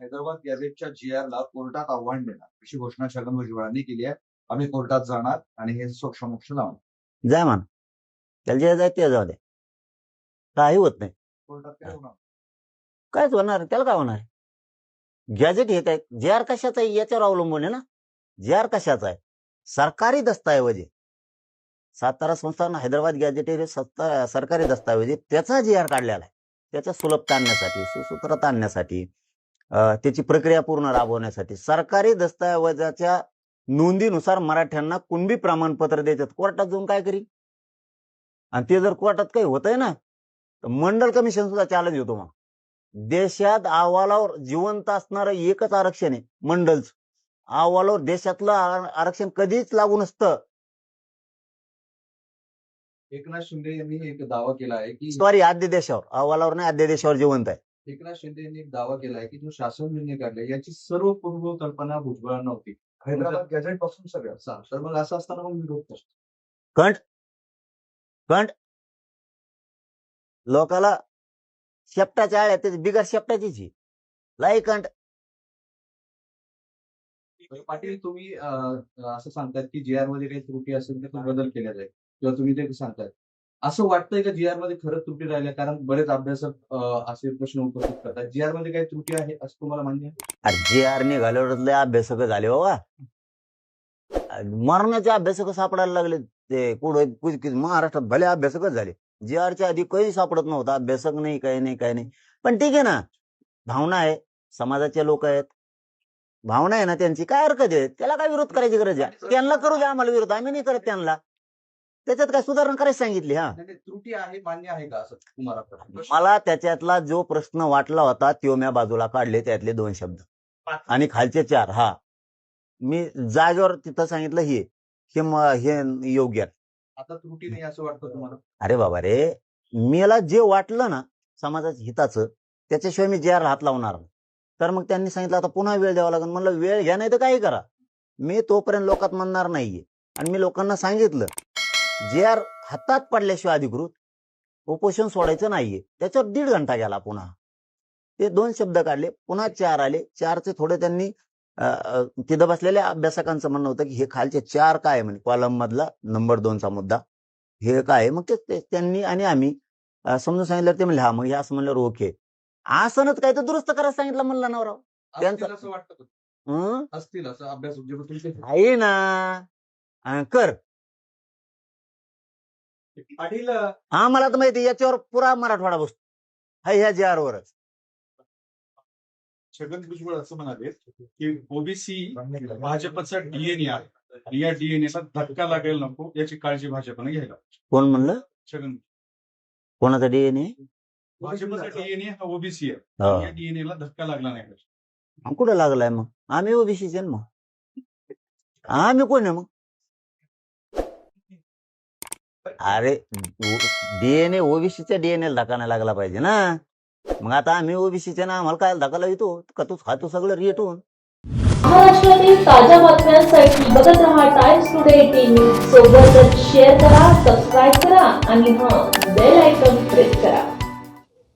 हैदराबाद गॅझेटच्या जी ला कोर्टात आव्हान देणार अशी घोषणा छगन भुजबळांनी केली आहे. आम्ही कोर्टात जाणार आणि हे समक्ष लावणार. जाय मान त्याला जे जाय ते जाऊ दे. काही होत नाही. कोर्टात काय होणार? कायच होणार त्याला काय होणार गॅजेट हे काय? जे आर कशाचं आहे? याच्यावर अवलंबून आहे ना? जे आर कशाचा आहे? सरकारी दस्तऐवज आहे. सातारा संस्थान हैदराबाद गॅजेट हे सरकारी दस्तऐवज आहे. त्याचा जे आर काढलेला आहे. त्याच्या सुलभता आणण्यासाठी सुसूत्रता आणण्यासाठी अं, त्याची प्रक्रिया पूर्ण राबवण्यासाठी सरकारी दस्तऐवजाच्या नोंदीनुसार मराठ्यांना कुणबी प्रमाणपत्र देतात. कोर्टात जाऊन काय करी आणि ते जर कोर्टात काही होतंय ना तर मंडल कमिशन सुद्धा चॅलेंज होतो मग. देशात अहवालावर जिवंत असणारं एकच आरक्षण आहे मंडलच. अहवालावर देशातलं आरक्षण कधीच लागू नसतं. एकनाथ शिंदे यांनी एक दावा केला आहे की सॉरी आद्य देशावर. अहवालावर नाही आद्य देशावर जिवंत आहे. एकनाथ शिंदे यांनी एक दावा केला आहे की जो शासन निर्णय काढले याची सर्व पूर्व कल्पना भुजबळांना होती. हैदराबाद गॅझेटपासून सगळं. तर मग असं असताना मग विरोध कसं? कंट. कंट. लोकाला शेपटाच्या आळ्या त्याची बिगर शेपटाचीच. आहे. लाई कंट पाटील तुम्ही असं सांगतायत की जी आरमध्ये काही त्रुटी असेल तर तो बदल केला जाईल किंवा तुम्ही ते सांगतायत असं वाटतंय का जी आरमध्ये खरंच त्रुटी राहिल्या? कारण बरेच अभ्यासक असे प्रश्न उपस्थित करतात. जी आरमध्ये काही त्रुटी आहे असं तुम्हाला मान्य आहे? अरे जे आर निघाल्यावर लय अभ्यासक झाले हो बाबा मरणाचे अभ्यासक सापडायला लागले. ते कुठं कुठं महाराष्ट्रात भले अभ्यासकच झाले. जे आरच्या आधी काही सापडत नव्हता. अभ्यासक नाही काही नाही काही नाही. पण ठीक आहे ना. भावना आहे. समाजाचे लोक आहेत. भावना आहे ना त्यांची. काय हरकत आहे? त्याला काय विरोध करायची गरज आहे? त्यांना करू द्या आम्हाला विरोध. आम्ही नाही करत त्यांना. त्याच्यात काय सुधारणा करायची सांगितली हा? नाही, नाही, त्रुटी आहे मान्य आहे का असं तुम्हाला प्रश्न? मला त्याच्यातला जो प्रश्न वाटला होता तो मी बाजूला काढले त्यातले दोन शब्द. आणि खालचे चार हा. मी जागेवर तिथं सांगितलं हे हे म- हे योग्य आहे. आता त्रुटी नाही असं वाटतं तुम्हाला? अरे बाबा रे मला जे वाटलं ना समाजाच्या हिताचं त्याच्याशिवाय मी जे आर हात लावणार नाही. तर मग त्यांनी सांगितलं आता पुन्हा वेळ द्यावा लागेल. म्हणलं वेळ घ्या नाही तर काही करा. मी तोपर्यंत लोकात म्हणणार नाहीये. आणि मी लोकांना सांगितलं जे आर हातात पडल्याशिवाय अधिकृत उपोषण सोडायचं नाहीये. त्याच्यावर दीड घंटा गेला पुन्हा. ते दोन शब्द काढले पुन्हा चार आले. चारचे थोडे त्यांनी तिथं बसलेल्या अभ्यासकांचं म्हणणं होतं की हे खालचे चार काय आहे? म्हणे कॉलम मधला नंबर दोनचा मुद्दा. हे काय? मग ते त्यांनी आणि आम्ही समजून सांगितलं ते म्हणले हा मग हे असं म्हणलं ओके. असंच काय तर दुरुस्त करायला सांगितलं म्हणलं नवराव. त्यांचं- असतील? हं? आहे ना. कर. पाटील आम्हाला तर माहिती याच्यावर पुरा मराठवाडा बसतो. हा ह्या जे आर वरच छगन भुजबळ असं म्हणाले की ओबीसी भाजपचा डीएनए आहे. या डीएनए ला धक्का लागायला नको याची काळजी भाजपने घ्यायला कोण म्हणलं? छगन कोणाचा डीएनए भाजपचा डीएनए हा ओबीसी आहे. या डीएनए ला धक्का लागला नाही. कुठं लागलाय मग? आम्ही ओबीसीचे मग. आम्ही कोण आहे मग? अरे डीएनए ओबीसीच्या डीएनए धक्का नाही लागला पाहिजे ना. मग आता आम्ही ओबीसीच्या ना आम्हाला काय धक्का येतो का तू खातो सगळं रेटून महाराष्ट्रातील ताज्या बातम्यांसाठी बघत रहा टाइम्स टुडे टीव्ही सोबतच शेअर करा सबस्क्राईब करा आणि हा बेल आयकॉन प्रेस करा.